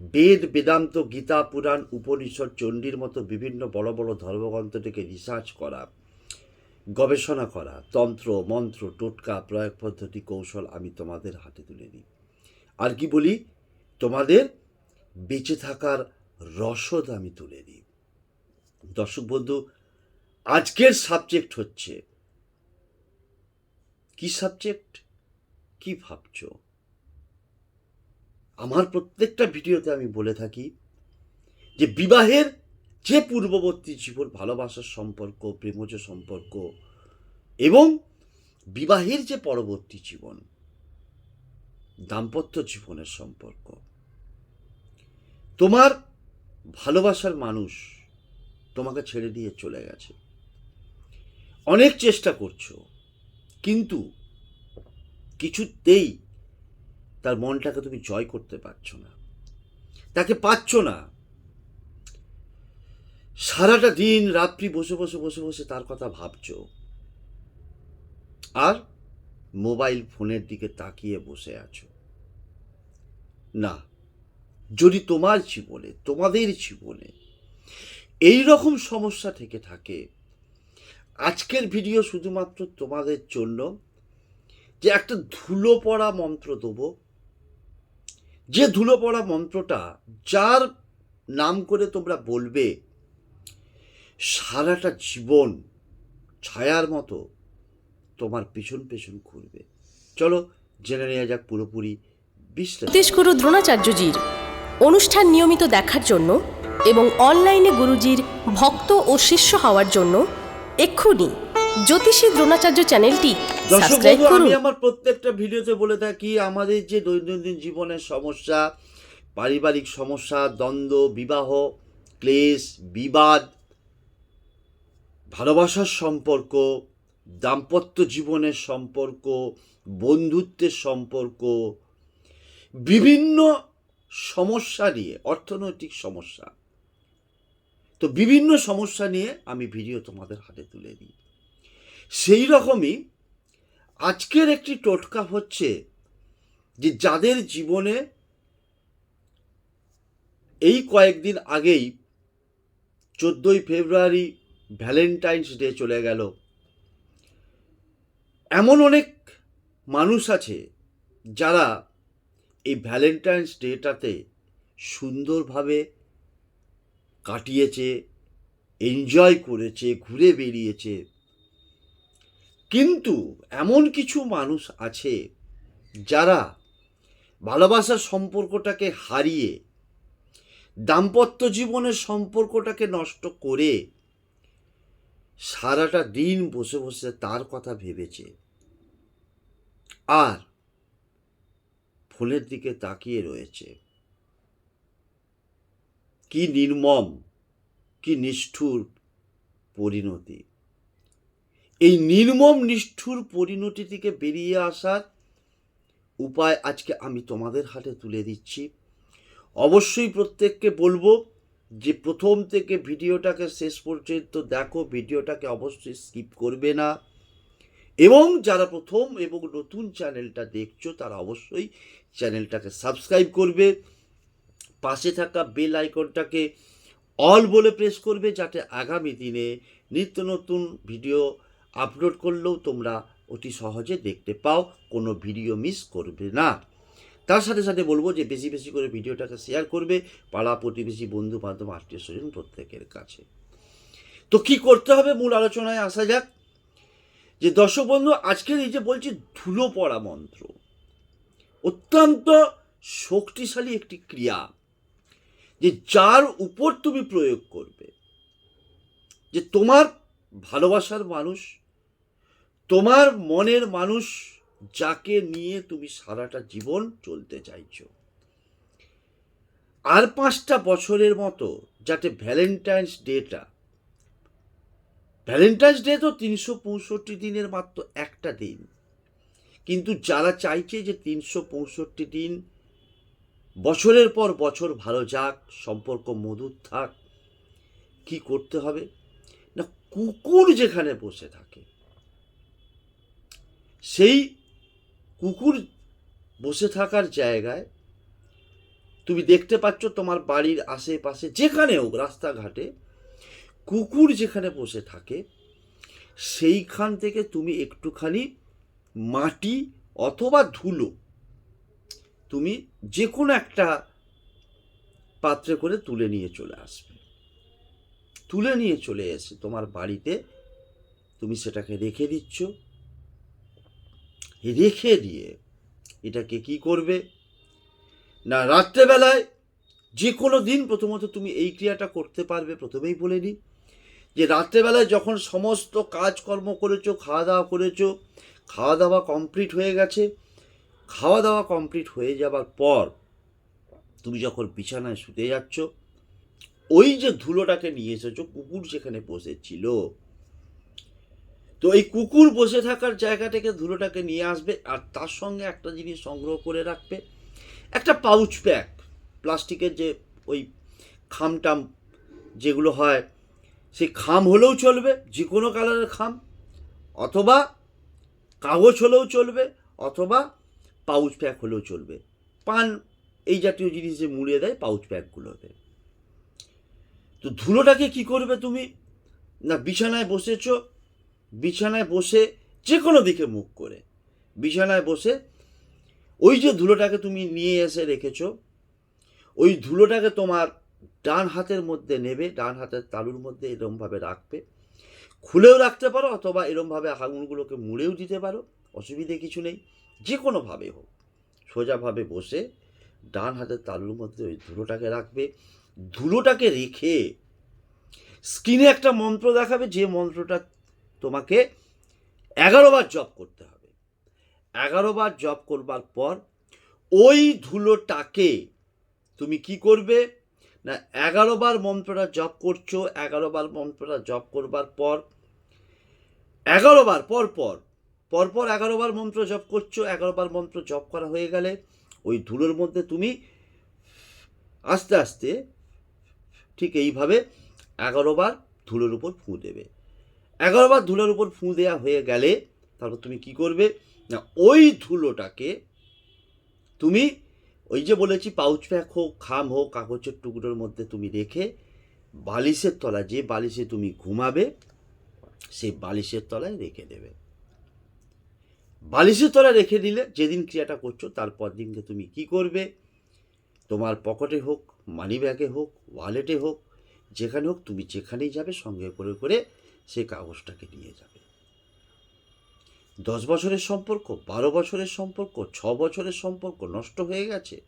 বেদ বেদান্ত গীতা পুরাণ উপনিষদ চণ্ডীর মতো বিভিন্ন বড় বড় ধর্মগ্রন্থ থেকে রিসার্চ করা, গবেষণা করা, তন্ত্র, মন্ত্র, টোটকা, প্রয়োগ পদ্ধতি, কৌশল আমি তোমাদের হাতে তুলে দিই। আর কি বলি? তোমাদের বেঁচে থাকার রসদ আমি তুলে দিই। দর্শক বন্ধু, আজকের সাবজেক্ট হচ্ছে, কি সাবজেক্ট কি ভাবছ? আমার প্রত্যেকটা ভিডিওতে আমি বলে থাকি যে বিবাহের যে পূর্ববর্তী জীবন ভালোবাসার সম্পর্ক, প্রেমজ সম্পর্ক এবং বিবাহের যে পরবর্তী জীবন, দাম্পত্য জীবনের সম্পর্ক, তোমার ভালোবাসার মানুষ তোমাকে ছেড়ে দিয়ে চলে গেছে। অনেক চেষ্টা করছ, কিন্তু কিছুতেই তার মনটাকে তুমি জয় করতে পারছ না। তাকে পাচ্ছ না। সারাটা দিন রাত্রি বসে বসে বসে বসে তার কথা ভাবছ। আর মোবাইল ফোনের দিকে তাকিয়ে বসে আছো। না, যদি তোমার জীবনে, তোমাদের জীবনে এই রকম সমস্যা থেকে থাকে, আজকের ভিডিও শুধুমাত্র তোমাদের জন্য যে একটা ধুলো পড়া মন্ত্র দেবো যে ধুলো পড়া মন্ত্রটা যার নাম করে তোমরা বলবে, সারাটা জীবন ছায়ার মতো তোমার পেছন পেছন ঘুরবে। চলো জেনে নেওয়া যাক পুরোপুরি বিশ্লেষণ। জ্যোতিষগুরু দ্রোণাচার্যজির অনুষ্ঠান নিয়মিত দেখার জন্য এবং অনলাইনে গুরুজির ভক্ত ও শিষ্য হওয়ার জন্য এক্ষুনি জ্যোতিষী দ্রোণাচার্য চ্যানেলটি সাবস্ক্রাইব করুন আমি আমার প্রত্যেকটা ভিডিওতে বলে থাকি আমাদের যে দৈনন্দিন জীবনের সমস্যা পারিবারিক সমস্যা দ্বন্দ্ব বিবাহ ক্লেশ বিবাদ ভালোবাসার সম্পর্ক দাম্পত্য জীবনের সম্পর্ক বন্ধুত্বের সম্পর্ক বিভিন্ন সমস্যা নিয়ে অর্থনৈতিক সমস্যা। তো বিভিন্ন সমস্যা নিয়ে আমি ভিডিও তোমাদের হাতে তুলে দিই। সেই রকমই আজকের একটি টোটকা হচ্ছে যে যাদের জীবনে এই কয়েকদিন আগেই চোদ্দোই ফেব্রুয়ারি ভ্যালেন্টাইন্স ডে চলে গেল। এমন অনেক মানুষ আছে যারা এই ভ্যালেন্টাইন্স ডেটাতে সুন্দরভাবে কাটিয়েছে, এনজয় করেছে, ঘুরে বেরিয়েছে কিন্তু এমন কিছু মানুষ আছে যারা ভালোবাসার সম্পর্কটাকে হারিয়ে দাম্পত্য জীবনের সম্পর্কটাকে নষ্ট করে সারাটা দিন বসে বসে তার কথা ভেবেছে। আর ফোনের দিকে তাকিয়ে রয়েছে। কি নির্মম, কি নিষ্ঠুর পরিণতি। এই নির্মম, নিষ্ঠুর পরিণতি থেকে বেরিয়ে আসার উপায় আজকে আমি তোমাদের হাতে তুলে দিচ্ছি। অবশ্যই প্রত্যেককে বলব যে প্রথম থেকে ভিডিওটাকে শেষ পর্যন্ত দেখো, ভিডিওটাকে অবশ্যই স্কিপ করবে না। এবং যারা প্রথম এবং নতুন চ্যানেলটা দেখছ, তারা অবশ্যই চ্যানেলটাকে সাবস্ক্রাইব করবে। পাশে থাকা বেল আইকনটাকে অল বলে প্রেস করবে, যাতে আগামী দিনে নিত্য নতুন ভিডিও আপলোড করলেও তোমরা অতি সহজে দেখতে পাও, কোনো ভিডিও মিস করবে না। তার সাথে সাথে বলব যে বেশি বেশি করে ভিডিওটাকে শেয়ার করবে পাড়া প্রতিবেশী বন্ধু বান্ধব আত্মীয় স্বজন প্রত্যেকের কাছে। তো কি করতে হবে মূল আলোচনায় আসা যাক? যে দর্শক বন্ধু, আজকের এই যে বলছি ধুলো পড়া মন্ত্র, অত্যন্ত শক্তিশালী একটি ক্রিয়া যে যার উপর তুমি প্রয়োগ করবে। যে তোমার ভালোবাসার মানুষ তোমার মনের মানুষ যাকে নিয়ে তুমি সারাটা জীবন চলতে চাইছো। আর পাঁচটা বছরের মতো যাতে ভ্যালেন্টাইন্স ডেটা, ভ্যালেন্টাইন্স ডে তো তিনশো পঁয়ষট্টি দিনের মাত্র একটা দিন। কিন্তু যারা চাইছে যে তিনশো পঁয়ষট্টি দিন বছরের পর বছর ভালো যাক, সম্পর্ক মধুর থাক, কি করতে হবে? না কুকুর যেখানে বসে থাকে সেই কুকুর বসে থাকার জায়গায় তুমি দেখতে পাচ্ছ তোমার বাড়ির আশেপাশে, যেখানে হোক রাস্তাঘাটে, কুকুর যেখানে বসে থাকে, সেইখান থেকে তুমি একটুখানি মাটি অথবা ধুলো তুমি যে কোনো একটা পাত্রে করে তুলে নিয়ে চলে আসবে। তুলে নিয়ে চলে এসে তোমার বাড়িতে তুমি সেটাকে রেখে দিচ্ছ। রেখে দিয়ে এটাকে কি করবে? না, রাত্রেবেলায় যে কোনো দিন প্রথমত তুমি এই ক্রিয়াটা করতে পারবে, প্রথমেই বলে নিই যে রাত্রেবেলায় যখন সমস্ত কাজকর্ম করেছ খাওয়া দাওয়া করেছ খাওয়া দাওয়া কমপ্লিট হয়ে গেছে খাওয়া দাওয়া কমপ্লিট হয়ে যাবার পর তুমি যখন বিছানায় শুতে যাচ্ছ, ওই যে ধুলোটাকে নিয়ে এসেছ কুকুর সেখানে বসেছিল তো এই কুকুর বসে থাকার জায়গা থেকে ধুলোটাকে নিয়ে আসবে আর তার সঙ্গে একটা জিনিস সংগ্রহ করে রাখবে। একটা পাউচ প্যাক প্লাস্টিকের যে ওই খামটাম যেগুলো হয়, সেই খাম হলেও চলবে যে কোনো কালারের খাম, অথবা কাগজ হলেও চলবে, অথবা পাউচ প্যাক হলেও চলবে। পান এই জাতীয় জিনিস যে মুড়িয়ে দেয় পাউচ প্যাকগুলোতে তো ধুলোটাকে কি করবে তুমি? না, বিছানায় বসেছ বিছানায় বসে যে কোনো দিকে মুখ করে। বিছানায় বসে ওই যে ধুলোটাকে তুমি নিয়ে এসে রেখেছ, ওই ধুলোটাকে তোমার ডান হাতের মধ্যে নেবে, ডান হাতের তালুর মধ্যে এরমভাবে রাখবে। খুলেও রাখতে পারো অথবা এরমভাবে আঙুলগুলোকে মুড়েও দিতে পারো, অসুবিধে কিছু নেই যে কোনোভাবে হোক। সোজাভাবে বসে ডান হাতের তালুর মধ্যে ওই ধুলোটাকে রাখবে। ধুলোটাকে রেখে স্ক্রিনে একটা মন্ত্র দেখাবে, যে মন্ত্রটা তোমাকে এগারো বার জপ করতে হবে। এগারো বার জপ করবার পর ওই ধুলোটাকে তুমি কি করবে? না, এগারো বার মন্ত্রটা জপ করছ, এগারো বার মন্ত্রটা জপ করবার পর, এগারো বার, পর পর পরপর এগারো বার মন্ত্র জপ করছ, এগারো বার মন্ত্র জপ করা হয়ে গেলে ওই ধুলোর মধ্যে তুমি আস্তে আস্তে ঠিক এইভাবে এগারো বার ধুলোর উপর ফুঁ দেবে। এগারো বার ধুলোর উপর ফুঁ দেওয়া হয়ে গেলে তারপর তুমি কি করবে? না, ওই ধুলোটাকে তুমি ওই যে বলেছি পাউচ প্যাক হোক, খাম হোক কাগজের টুকরোর মধ্যে তুমি রেখে বালিশের তলায়, যে বালিশে তুমি ঘুমাবে, সেই বালিশের তলায় রেখে দেবে। বালিশের তলায় রেখে দিলে যেদিন ক্রিয়াটা করছ তারপর দিনকে তুমি কি করবে? তোমার পকেটে হোক মানি ব্যাগে হোক ওয়ালেটে হোক, যেখানে হোক, তুমি যেখানেই যাবে, সঙ্গে করে করে সেই কাগজটাকে নিয়ে যাবে। দশ বছরের সম্পর্ক, বারো বছরের সম্পর্ক, ছ বছরের সম্পর্ক নষ্ট হয়ে গেছে।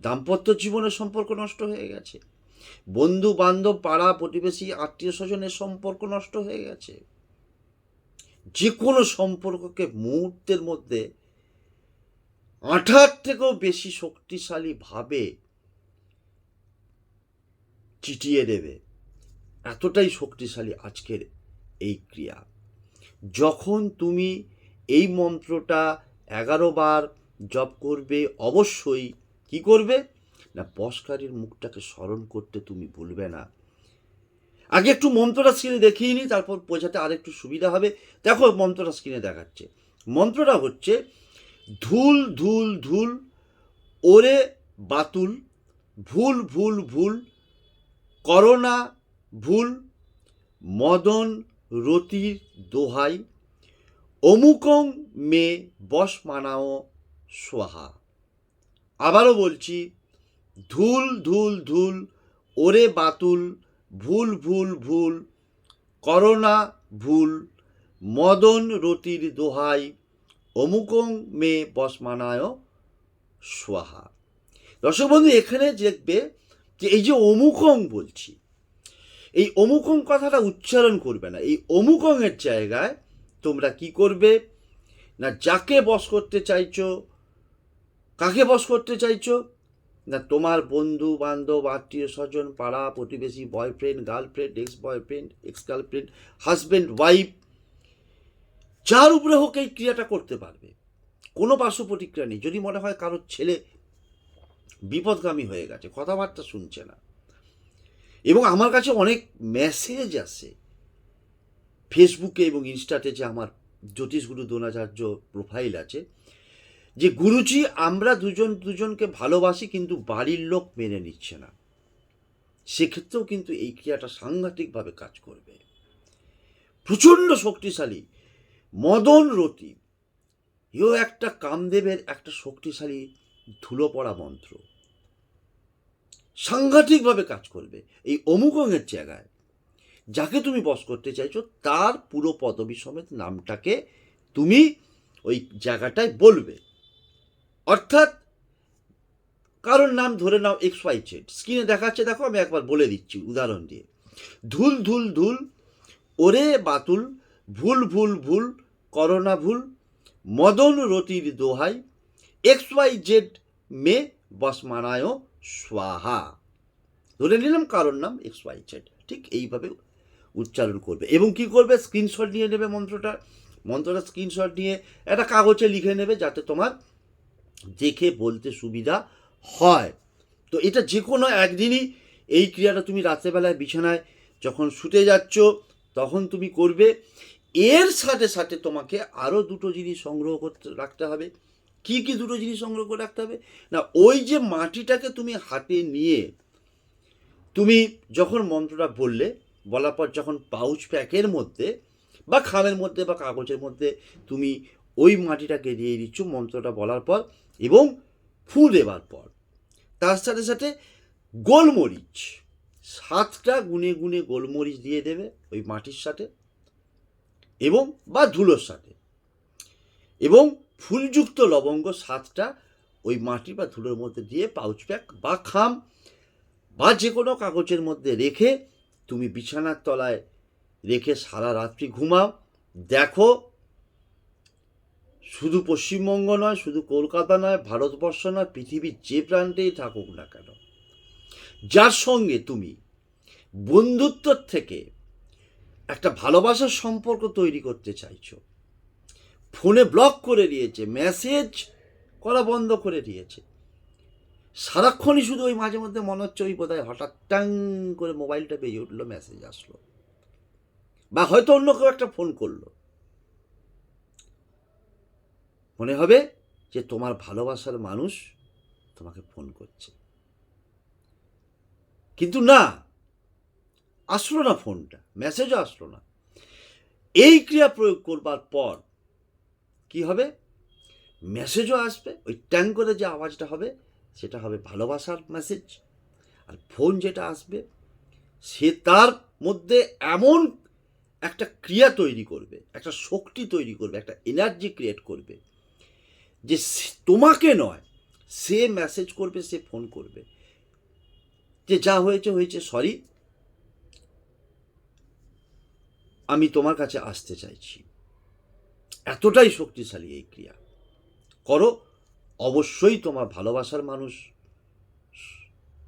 দাম্পত্য জীবনের সম্পর্ক নষ্ট হয়ে গেছে। বন্ধু, বান্ধব, পাড়া, প্রতিবেশী, আত্মীয় স্বজনের সম্পর্ক নষ্ট হয়ে গেছে। যে কোনো সম্পর্ককে মুহূর্তের মধ্যে আঠার থেকেও বেশি শক্তিশালী ভাবে চিটিয়ে দেবে। এতটাই শক্তিশালী আজকের এই ক্রিয়া। যখন তুমি এই মন্ত্রটা এগারো বার জপ করবে, অবশ্যই কি করবে? না বসকারীর মুখটাকে স্মরণ করতে তুমি ভুলবে না। আগে একটু মন্ত্রটা স্ক্রিনে দেখিয়ে নিই তারপর বোঝাতে আরেকটু সুবিধা হবে। দেখো মন্ত্রটা স্ক্রিনে দেখাচ্ছে। মন্ত্রটা হচ্ছে, ধুল ধুল ধুল, ওরে বাতুল, ভুল ভুল ভুল, করোনা, ভুল, মদন রতির দোহাই, অমুকং মে বস মানাও সোহা। আবারও বলছি, ধুল ধুল ধুল, ওরে বাতুল, ভুল ভুল ভুল, করোনা, ভুল, মদন রতির দোহাই, অমুকং মে বস মানায় সোহা। দর্শক বন্ধু, এখানে দেখবে যে এই যে অমুকং বলছি এই অমুকং কথাটা উচ্চারণ করবে না। এই অমুকংয়ের জায়গায় তোমরা কি করবে? না যাকে বস করতে চাইছো, কাকে বস করতে চাইছো? না তোমার বন্ধু, বান্ধব, আত্মীয় স্বজন, পাড়া, প্রতিবেশী boyfriend girlfriend ex boyfriend ex girlfriend husband wife যার উপরে হোক এই ক্রিয়াটা করতে পারবে। কোনো পার্শ্ব প্রতিক্রিয়া নেই। যদি মনে হয় কারোর ছেলে বিপদগামী হয়ে গেছে, কথাবার্তা শুনছে না এবং আমার কাছে অনেক মেসেজ আসে। ফেসবুকে এবং ইনস্টাতে যে আমার জ্যোতিষগুরু দ্রোণাচার্য প্রোফাইল আছে, যে গুরুজি, আমরা দুজন দুজনকে ভালোবাসি কিন্তু বাড়ির লোক মেনে নিচ্ছে না। সেক্ষেত্রেও কিন্তু এই ক্রিয়াটা সাংঘাতিকভাবে কাজ করবে। প্রচণ্ড শক্তিশালী, মদন রতি। এও একটা কামদেবের একটা শক্তিশালী ধুলো পড়া মন্ত্র। সাংঘাতিকভাবে কাজ করবে এই অমুকঙের জায়গায় যাকে তুমি বস করতে চাইছো, তার পুরো পদবী সমেত নামটাকে তুমি ওই জায়গাটায় বলবে। অর্থাৎ কারোর নাম ধরে নাও এক্স ওয়াই জেড স্ক্রিনে দেখাচ্ছে, দেখো, আমি একবার বলে দিচ্ছি উদাহরণ দিয়ে। ধুল ধুল ধুল, ওরে বাতুল, ভুল ভুল ভুল, করোনা ভুল, মদন রতির দোহাই এক্স ওয়াই জেড মে বস মানায় স্বাহা। ধরে নিলাম কারোর নাম এক্স ওয়াই জেড ঠিক এইভাবে উচ্চারণ করবে। এবং কি করবে? স্ক্রিনশট নিয়ে নেবে মন্ত্রটা। মন্ত্রটা স্ক্রিনশট নিয়ে একটা কাগজে লিখে নেবে যাতে তোমার দেখে বলতে সুবিধা হয়। তো এটা যে কোনো একদিনই এই ক্রিয়াটা তুমি রাত্রেবেলায় বিছানায় যখন শুতে যাচ্ছ, তখন তুমি করবে। এর সাথে সাথে তোমাকে আরও দুটো জিনিস সংগ্রহ করতে, রাখতে হবে। কি কি দুটো জিনিস সংগ্রহ করে রাখতে হবে? না, ওই যে মাটিটাকে তুমি হাতে নিয়ে তুমি যখন মন্ত্রটা বললে, বলার পর যখন পাউচ প্যাকের মধ্যে বা খামের মধ্যে বা কাগজের মধ্যে তুমি ওই মাটিটাকে দিয়ে দিচ্ছ মন্ত্রটা বলার পর এবং ফু দেবার পর, তার সাথে সাথে গোলমরিচ, সাতটা গুনে গুনে গোলমরিচ দিয়ে দেবে ওই মাটির সাথে এবং বা ধুলোর সাথে এবং ফুলযুক্ত লবঙ্গ সাতটা ওই মাটি বা ধুলোর মধ্যে দিয়ে পাউচ প্যাক বা খাম বা যে কোনো কাগজের মধ্যে রেখে তুমি বিছানার তলায় রেখে সারা রাত্রি ঘুমাও। দেখো, শুধু পশ্চিমবঙ্গ নয়, শুধু কলকাতা নয়, ভারতবর্ষ নয়, পৃথিবীর যে প্রান্তেই থাকুক না কেন। যার সঙ্গে তুমি বন্ধুত্বর থেকে একটা ভালোবাসার সম্পর্ক তৈরি করতে চাইছো ফোনে ব্লক করে দিয়েছে, মেসেজ করা বন্ধ করে দিয়েছে। সারাক্ষণই শুধু ওই মাঝে মধ্যে মনে হচ্ছে ওই বোধহয় হঠাৎ টাং করে মোবাইলটা বেজে উঠল, মেসেজ আসলো। বা হয়তো অন্য কেউ একটা ফোন করল। মনে হবে যে তোমার ভালোবাসার মানুষ তোমাকে ফোন করছে। কিন্তু না, আসলো না ফোনটা, মেসেজও আসলো না। এই ক্রিয়া প্রয়োগ করবার পর কি হবে? মেসেজও আসবে, ওই ট্যাং করে যে আওয়াজটা হবে, সেটা হবে ভালোবাসার মেসেজ আর ফোন যেটা আসবে, সে তার মধ্যে এমন একটা ক্রিয়া তৈরি করবে, একটা শক্তি তৈরি করবে, একটা এনার্জি ক্রিয়েট করবে, যে তোমাকে নয়, সে মেসেজ করবে, সে ফোন করবে। যে যা হয়েছে হয়েছে সরি আমি তোমার কাছে আসতে চাইছি। এতটাই শক্তিশালী এই ক্রিয়া। করো, অবশ্যই তোমার ভালোবাসার মানুষ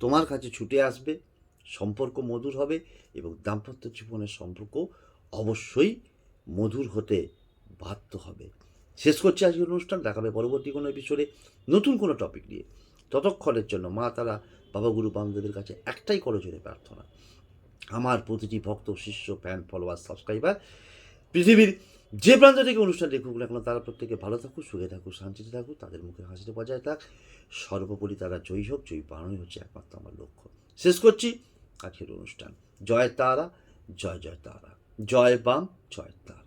তোমার কাছে ছুটে আসবে, সম্পর্ক মধুর হবে এবং দাম্পত্য জীবনের সম্পর্ক অবশ্যই মধুর হতে বাধ্য হবে। শেষ করছি আজকের অনুষ্ঠান, দেখাবে পরবর্তী কোনো এপিসোডে নতুন কোনো টপিক নিয়ে। ততক্ষণের জন্য মা, তারা, বাবা, গুরু বান্ধবের কাছে একটাই করজোরে প্রার্থনা। আমার প্রতিটি ভক্ত, শিষ্য ফ্যান ফলোয়ার সাবস্ক্রাইবার পৃথিবীর যে প্রান্ত থেকে অনুষ্ঠান দেখুক না কেন, তারা প্রত্যেকে ভালো থাকুক, সুখে থাকুক, শান্তিতে থাকুক, তাদের মুখে হাসিতে বজায় থাক। সর্বোপরি তারা জয়ী হোক, জয়ী বানানোই হচ্ছে একমাত্র আমার লক্ষ্য। শেষ করছি আজকের অনুষ্ঠান। জয় তারা, জয় জয় তারা। জয় বাম, জয় তারা।